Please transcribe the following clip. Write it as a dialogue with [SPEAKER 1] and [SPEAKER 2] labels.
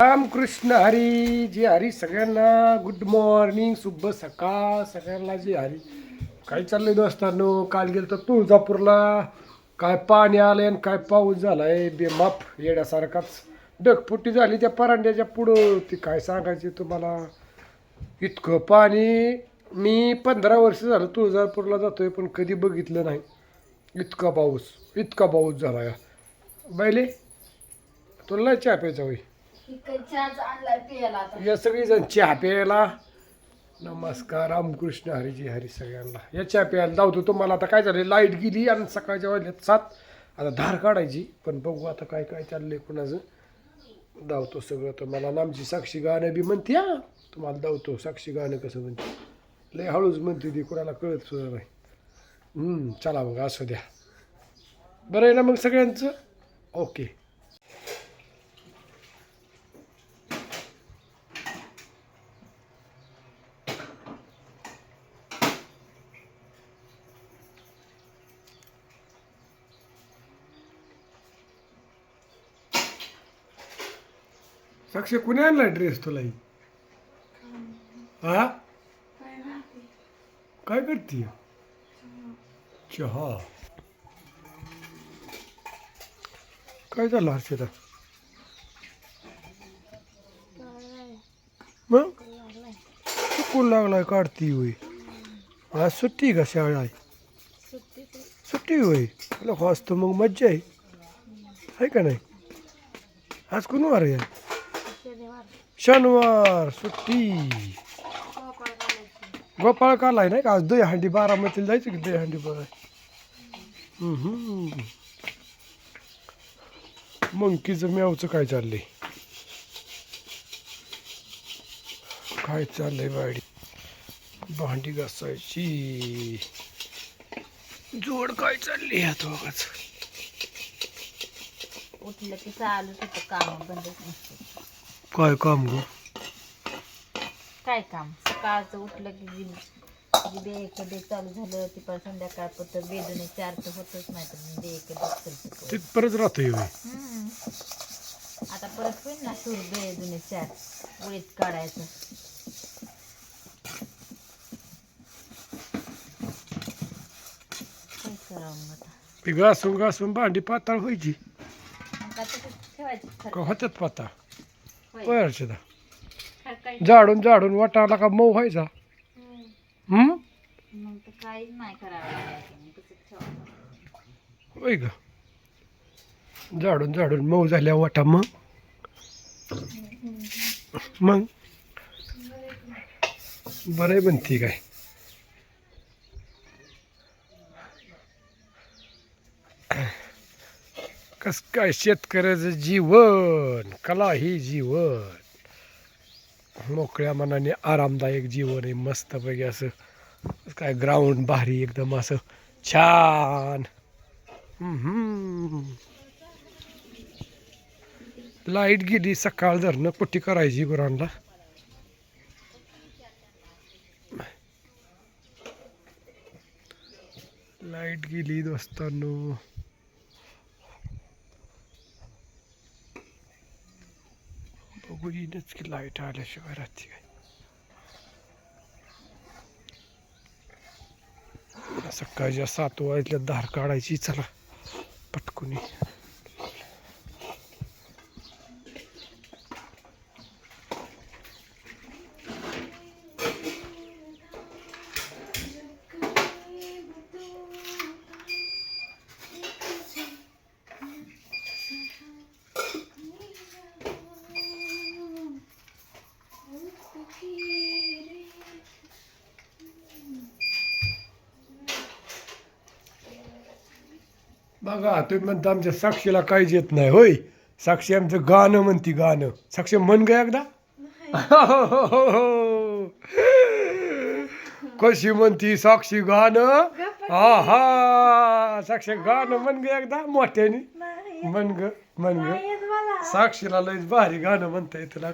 [SPEAKER 1] रामकृष्ण हरी जी हरी सगळ्यांना. Good morning शुभ सकाळ सगळ्यांना जे हरी. काय चाललंय दोस्तांनो? काल गेलं तर तुळजापूरला. काय पाणी आलं आणि काय पाऊस झालाय? बेमाप येण्यासारखाच डगफुटी झाली त्या परांड्याच्या पुढं. ती काय सांगायची तुम्हाला? इतकं पाणी. मी पंधरा वर्ष झालं तुळजापूरला जातोय पण कधी बघितलं नाही. इतका पाऊस इतका पाऊस झाला या बैले तुला चहा प्यायचा होई या सगळेजण चहा प्यायला. नमस्कार रामकृष्ण हरीजी हरी सगळ्यांना. या चहा प्यायला धावतो तुम्हाला आता काय झालं लाइट गेली आणि सकाळच्या वाजल्यात सात. आता धार काढायची पण बघू आता काय काय चाललंय कुणाचं. धावतो सगळं. तर मला नामची साक्षी गाणं बी म्हणते हा. तुम्हाला धावतो साक्षी गाणं कसं म्हणते. लय हळूच म्हणते ती कुणाला कळत सुद्धा नाही. चला मग असू द्या. बरं आहे ना मग सगळ्यांचं? ओके. साक्षी कुणी आणला ड्रेस तुला ही? हा काय करते? चहा. काय झालं हर्षदा मग? चुकून लागलाय काढती होय? आज सुट्टी का शाळा आहे सुट्टी होय? लोक असतो मग मज्जा आहे. आहे का नाही? आज कोण वार आहे? शनिवार. सुट्टी. गोपाळ कालाय नाही का? आज दहीहंडी बारामतीला जायचं की दहीहंडी बघाय मंकीचं मेवचं काय चाललंय? काय चाललंय बायडी भांडी घासायची. जोड काय चालली ह्यात बघाच
[SPEAKER 2] उठलं की चालूच होतं काम बंदच नसतं.
[SPEAKER 1] काय काम गो?
[SPEAKER 2] काय काम? सकाळचं उठलं की जी बे एकडे चालू झालं ती पण संध्याकाळ पत्र बेदने चारचं होतच नाही तर मी बे एकडे
[SPEAKER 1] ते परत राहतोय होय.
[SPEAKER 2] आता परत होईल ना सूर बे जुने चार उडीत काढायचं. काय करावं मग आता?
[SPEAKER 1] ती घासून घासून भांडी पाताळ व्हायची.
[SPEAKER 2] मग आता तसंच ठेवायचं
[SPEAKER 1] का
[SPEAKER 2] खरं
[SPEAKER 1] होत्यात पाता
[SPEAKER 2] होय. काय
[SPEAKER 1] झाडून झाडून वाटायला का मऊ व्हायचा? हम्म.
[SPEAKER 2] काहीच नाही करावं
[SPEAKER 1] होय का? झाडून झाडून मऊ झाल्या वाटा मग? मग? बरं आहे म्हणते काय? कस काय शेतकऱ्याचं जीवन कला ही जीवन. मोकळ्या मनाने आरामदायक जीवन आहे मस्तपैकी असं काय ग्राउंड भारी एकदम असं छान. लाइट गेली सकाळ धरणं पट्टी करायची गुरांना? लाइट गेली दोस्तांनो. बघू येईनच की लाइट आल्याशिवाय राहते काय सकाळच्या सात वाजल्या धार काढायची चला पटकुनी बघा तुम्ही म्हणता आमच्या साक्षीला काहीच येत नाही. होय? साक्षी आमचं गाणं म्हणती गाणं. साक्षी म्हण ग एकदा. कशी म्हणती साक्षी गाणं? हा हा साक्षी गाणं म्हण ग एकदा मोठ्याने. म्हण ग म्हण ग. साक्षीला लयच भारी गाणं म्हणता येतं ना